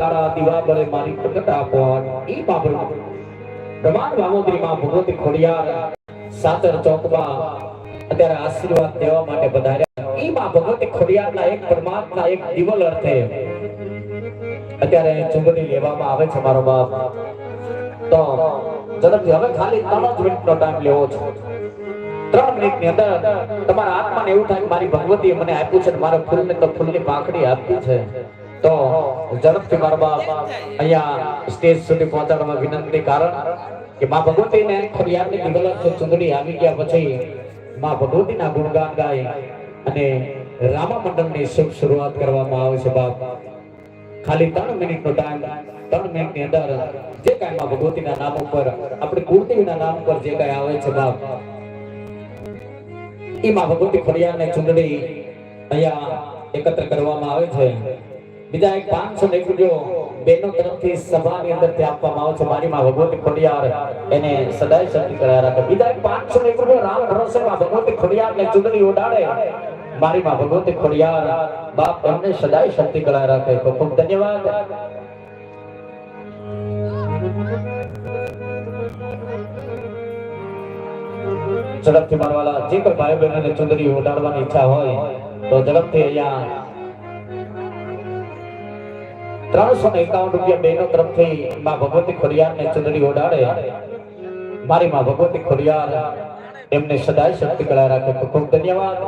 તારા દીવા બળે મારી પ્રગટ આપો ઈ બાબરો પ્રમાણ વામોદરીમાં ભગવતી ખોડિયાર સાતર ચોકમાં અત્યારે આશીર્વાદ દેવા માટે પધાર્યા. ઈ માં ભગવતી ખોડિયારના એક પરમાત્મા એક દિવલ અર્થે અત્યારે ચુંબની લેવામાં આવે છે મારો બાપ. તો ઝડપથી હવે ખાલી ત્રણ જ મિનિટનો ટાઈમ લેવો છે. ત્રણ મિનિટની અંદર તમારા આત્માને એવું થાય મારી ભગવતીએ મને આપ્યું છે મારા ફૂલને તો ફૂલની પાંખડી આપી છે. તો ઝડપથી મારા બાપ અહીંયા સ્ટેજ સુધી પહોંચાડવા વિનંતી કારણ કે માં ભગવતીને ફરિયાદની દિગલર ચુંદડી આવી ગયા પછી માં ભગવતીના ગુણગાન ગાય અને રામા મંડળની શુભ શરૂઆત કરવામાં આવે છે બાપ. ખાલી ત્રણ મિનિટનો ટાઈમ ત્રણ મિનિટની અંદર જે કાંઈ માં ભગવતીના નામ ઉપર, આપણે કુળદેવીના નામ ઉપર જે કાંઈ આવે છે બાપ એ માં ભગવતી ખોડિયારને ચુંદડી અહીંયા એકત્ર કરવામાં આવે છે. બીજા એક પાંચસો ને એક બેનો તરફથી સભાની અંદરથી આપવામાં આવે છે. મારીમાં ભગવતી ખોડિયાર એને સદાય શક્તિ કરાયા રાખે. બીજા એક પાંચસો ને એક રામ ભરોસે ભગવતી ખોડિયાર ને ચૂંટણી ઉડાડે. મારીમાં ભગવતી ખોડિયાર બાપ એમને સદાય શક્તિ કરાયા રાખે. ખૂબ ખૂબ ધન્યવાદ. ઝડપથી મારવાલા જે કોઈ ભાઈ બહેનોને ચુંદડી ઉડાડવાની ઈચ્છા હોય, તો ઝડપથી અહીંયા ત્રણસો ને એકાવન રૂપિયા બહેનો તરફથી માં ભગવતી ખોડિયાર ને ચુંદડી ઓડાડે મારી માં ભગવતી ખોડિયાર એમને સદાય શક્તિ કળા રાખે ખૂબ ખૂબ ધન્યવાદ.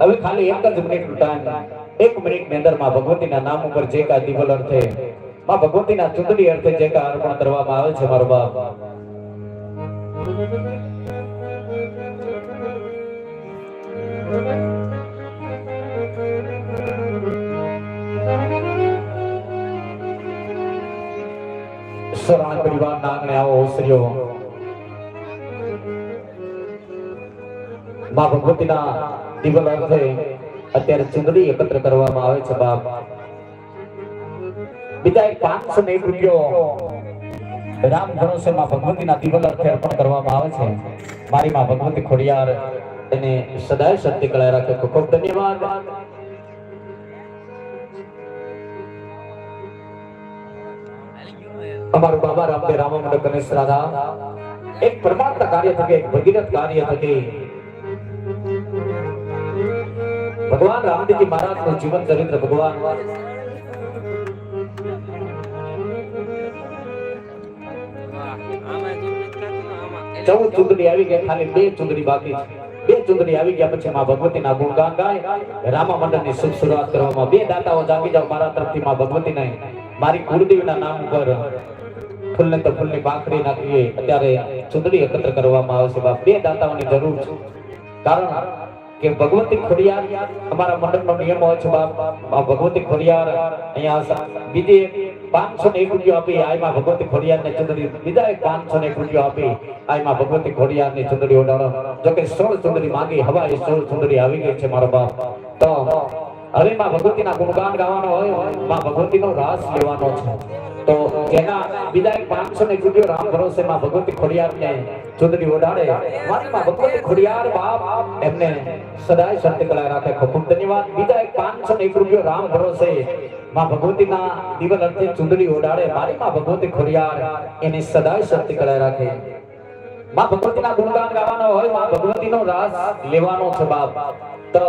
હવે ખાલી એક જ મિનિટ ટાઈમ એક મિનિટની અંદરમાં ભગવતીના નામ ઉપર જે કાંઈ દિવલ અર્થે, માં ભગવતીના ચુંદડી અર્થે જે કા અર્પણ કરવામાં આવે છે મારો બાપ. સરાણ પરિવારના આંગણે આવો ઓસરીઓ મા ભગવતીના દિવલ અર્થે અત્યારે ચુંદડી એકત્ર કરવામાં આવે છે બાપ. બીજા એક પાંચસો ને રૂપિયો રામ ભરોસે માં ભગવતીના દિવલ અર્થે અર્પણ કરવામાં આવે છે. મારી માં ભગવતી ખોડિયાર એને સદાય શક્તિ કળાય રાખે ખૂબ ધન્યવાદ. અમારું બાબા રામદેવ રામા મંડળ ગણેશ રાધા એક પરમાત્મા કાર્ય થકે એક ભગીરથ કાર્ય થકે ભગવાન રામદેવજી મહારાજનું જીવન ચરિત્ર ભગવાન ચૌદ ચુંદડી આવી ગયા ખાલી બે ચુંદડી બાકી છે. બે ચુંદડી આવી ગયા પછી માં ભગવતીના ગુણગાન ગાય. રામા મંડળની શુભ શરૂઆત કરવામાં બે દાતાઓ જાગી જાવ મારા તરફથી માં ભગવતીને મારી કુળદેવીના નામ ઉપર ફૂલને તો ફૂલની પાંખડી નાખીએ. અત્યારે ચૂંટણી એકત્ર કરવામાં આવશે બાપ બે દાતાઓની જરૂર છે. કારણ કે ભગવતી ખોડિયાર અમારા મંડળનો નિયમ હોય છે બાપ આ ભગવતી ખોડિયાર અહીંયા બીજી પાંચસો ને એક રૂપિયો આપી આમાં ભગવતી ખોડિયાર ને ચુંદડી. બીજા એક પાંચસો ને એક રૂપિયો આપી આમાં ભગવતી ખોડિયાર ની ચુંદડી ઓડાડો જોકે સોળ ચૂંટણી માંગી હવા એ સોળ ચૂંટણી આવી ગઈ છે, મારો બાપ તો હવે માં ભગવતીના ગુણગાન ગાવાનો હોય, માં ભગવતીનો રાસ લેવાનો છે. તો એના બીજા એક પાંચસો ને રૂપિયો રામ ભરોસે માં ભગવતી ખોડિયાર ને ચુંદડી ઓઢાડે. મારી માં ભગવતી ખોડિયાર બાપ એમને સદાય શક્તિ કળા રાખે. ખૂબ ધન્યવાદ. બીજા એક પાંચસો ને એક રૂપિયો રામ ભરોસે માં ભગવતીના દિવલ અર્થે ચુંદડી ઓઢાડે. મારી માં ભગવતી ખોડિયાર એની સદાય શક્તિ કળા રાખે. માં ભગવતીના ગુણગાન ગાવાનો હોય, માં ભગવતીનો રાસ લેવાનો છે બાપ. તો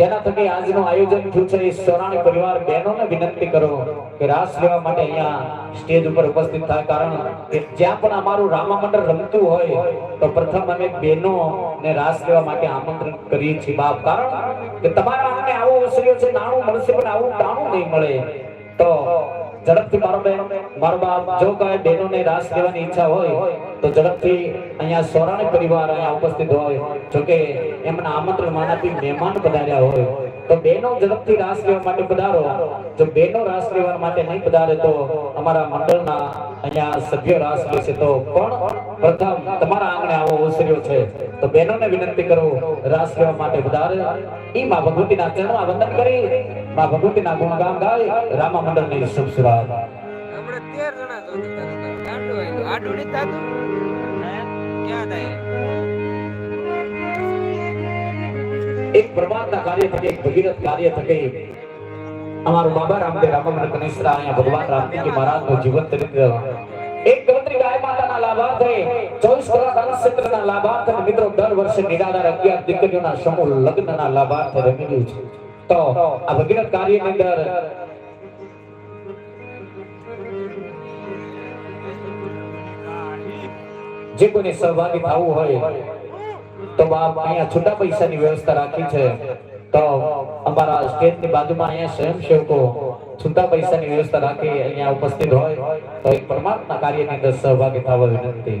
જેના થકી આજનું આયોજન થયું છે, એ સોરાણી પરિવાર બહેનોને વિનંતી કરો કે રાસ લેવા માટે અહીંયા સ્ટેજ ઉપર ઉપસ્થિત થાય. કારણ કે જ્યાં પણ અમારું રામા મંડળ રમતું હોય, તો પ્રથમ અમે બહેનો ને રાસ લેવા માટે આમંત્રણ કરીએ છીએ બાપ. કારણ કે તમારા આંગણે આવો અવસર્યો છે નાણું મળશે, પણ આવું ટાણું નહીં મળે. તો ઝડપથી મારો બેન મારો બાપ જો કાંઈ બહેનોને રાસ લેવાની ઈચ્છા હોય, તો ઝડપથી અહીંયા સોરાણી પરિવાર અહીંયા ઉપસ્થિત હોય. જો કે એમના આમંત્રણ માનાથી મહેમાન પધાર્યા હોય. તો બહેનો ઝડપથી રાસ લેવા માટે પધારો. જો બહેનો રાસ લેવા માટે નહીં પધારે તો અમારા મંડળના અહીંયા સભ્યો રાસ લેશે. તો પણ પ્રથમ તમારા આંગણે આવો ઓસર્યો છે. તો બહેનોને વિનંતી કરો, રાસ લેવા માટે પધારે. એમાં ભગવતીના ચરણમાં વંદન કરી. માં ભગવતીના ગુણગાન ગાય રામા મંડળની જણા જો ગાંડું નહીં ક્યાં થાય? એક પ્રમાણના કાર્ય થકે એક ભગીરથ કાર્ય થકે અમારું બાબા રામદેવ રામમર કનિષ્ઠા અહીંયા ભગવાન રામજી મહારાજનું જીવન ચરિત્ર. એક ગણતરી ગાય માતાના લાભાર્થે ચોવીસ કલાક અન્નક્ષેત્રના લાભાર્થે મિત્રો દર વર્ષે નિરાધાર અગિયાર દીકરીઓના સમૂહ લગ્નના લાભાર્થે રમેલું છે. તો આ ભગીરથ કાર્યની અંદર જે કોઈને સહભાગી થવું હોય, તો બાપ અહીંયા છૂટા પૈસાની વ્યવસ્થા રાખી છે. તો અમારા સ્ટેજની બાજુમાં અહીંયા સ્વયંસેવકો છૂટા પૈસાની વ્યવસ્થા રાખી અહીંયા ઉપસ્થિત હોય, તો એક પરમાત્મા કાર્યની અંદર સહભાગી થવા વિનંતી.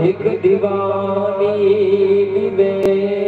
એક દીવાની દિવે